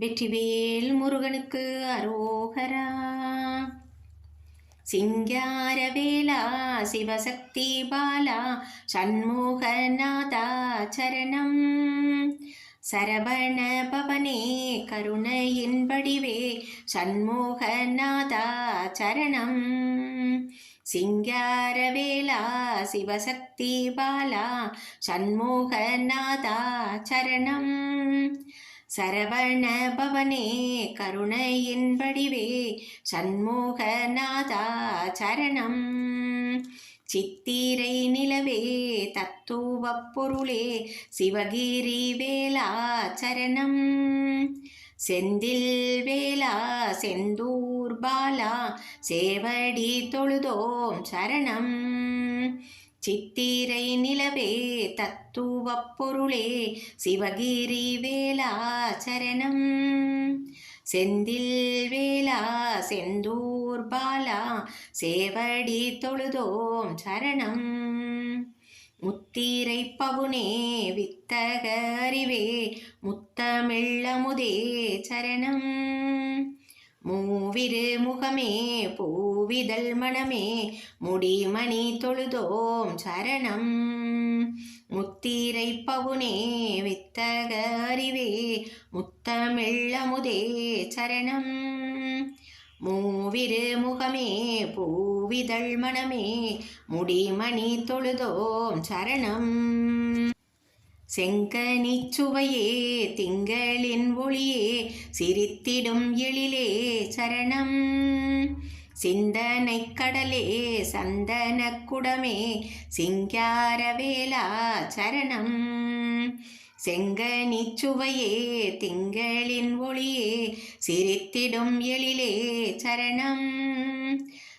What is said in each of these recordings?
வெற்றிவேல் முருகனுக்கு அரோகரா. சிங்காரவேலா சிவசக்தி பாலா சண்முகநாதா சரணம். சரவண பவனே கருணையின் வடிவே சண்முகநாதா சரணம். சிங்காரவேலா சிவசக்தி பாலா சண்முகநாதா சரணம். சரவண பவனே கருணையின் வடிவே சண்முகநாதா சரணம். சித்திரை நிலவே தத்துவ பொருளே சிவகிரி வேலா சரணம் செந்தில் வேலா செந்தூர் பாலா சேவடி தொழுதோம் சரணம். சித்திரை நிலவே தத்துவ பொருளே சிவகிரி வேலா சரணம் செந்தில் வேலா செந்தூர் பாலா சேவடி தொழுதோம் சரணம். முத்திரை பவுனே வித்தக அறிவே முத்தமிழமுதே சரணம். மூவிரு முகமே பூவிதழ் மணமே முடிமணி தொழுதோம் சரணம். முத்தீரை பவுனே வித்தக அறிவே முத்தமிழமுதே சரணம். மூவிரு முகமே பூவிதழ் மணமே முடிமணி தொழுதோம் சரணம். செங்கனி சுவையே திங்களின் ஒளியே சிரித்திடும் எழிலே சரணம். சிந்தனை கடலே சந்தன குடமே சிங்காரவேலா சரணம். செங்கனி சுவையே திங்களின் ஒளியே சிரித்திடும் எழிலே சரணம்.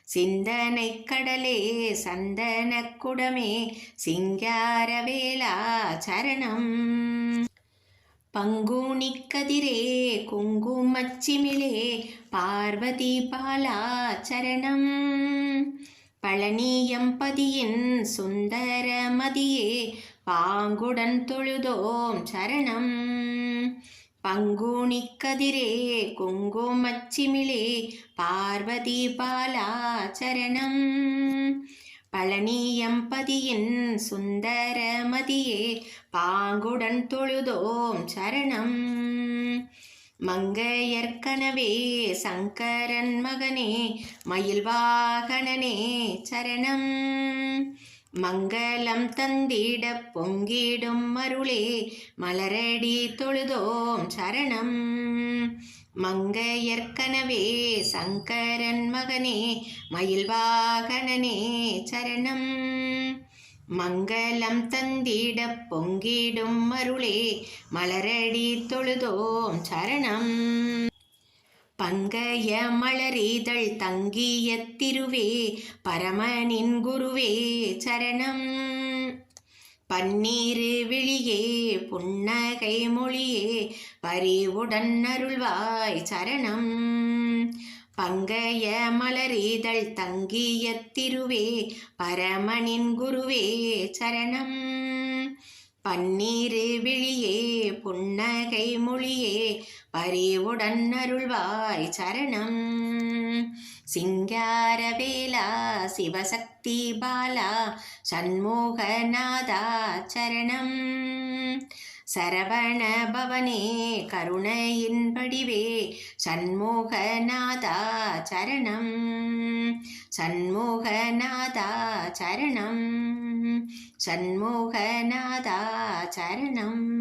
சிந்தனை கடலே சந்தன குடமே சிங்காரவேலா சரணம். பங்குனி கதிரே குங்குமச்சிமிழே பார்வதி பாலா சரணம். பழனியம்பதியின் சுந்தரமதியே பாங்குடன் தொழுதோம் சரணம். பங்குனி கதிரே குங்குமச்சிமிழே பார்வதி பாலாச்சரணம் பழனியம்பதியின் சுந்தரமதியே பாங்குடன் தொழுதோம் சரணம். மங்கையற்கனவே சங்கரன் மகனே மயில் வாகனனே சரணம். மங்களம் தந்திட பொங்கிடும் மருளே மலரடி தொழுதோம் சரணம். மங்கையற்கனவே சங்கரன் மகனே மயில்வாகனனே சரணம். மங்களம் தந்திட பொங்கிடும் மருளே மலரடி தொழுதோம் சரணம். பங்கய மலரீதழ் தங்கிய திருவே பரமனின் குருவே சரணம். பன்னீரு விழியே புன்னகை மொழியே பரிவுடன் அருள்வாய் சரணம். பங்கய மலரீதழ் தங்கிய திருவே பரமனின் குருவே சரணம். பன்னீரு விழியே புன்னகை மொழியே பரிவுடன் அருள்வாய் சரணம். சிங்காரவேலா சிவசக்தி பாலா சண்முகநாதா சரணம். சரவண பவனே கருணையின் வடிவே சண்முகநாதா சரணம். சண்முகநாதா சரணம். சண்முகநாதா சரணம்.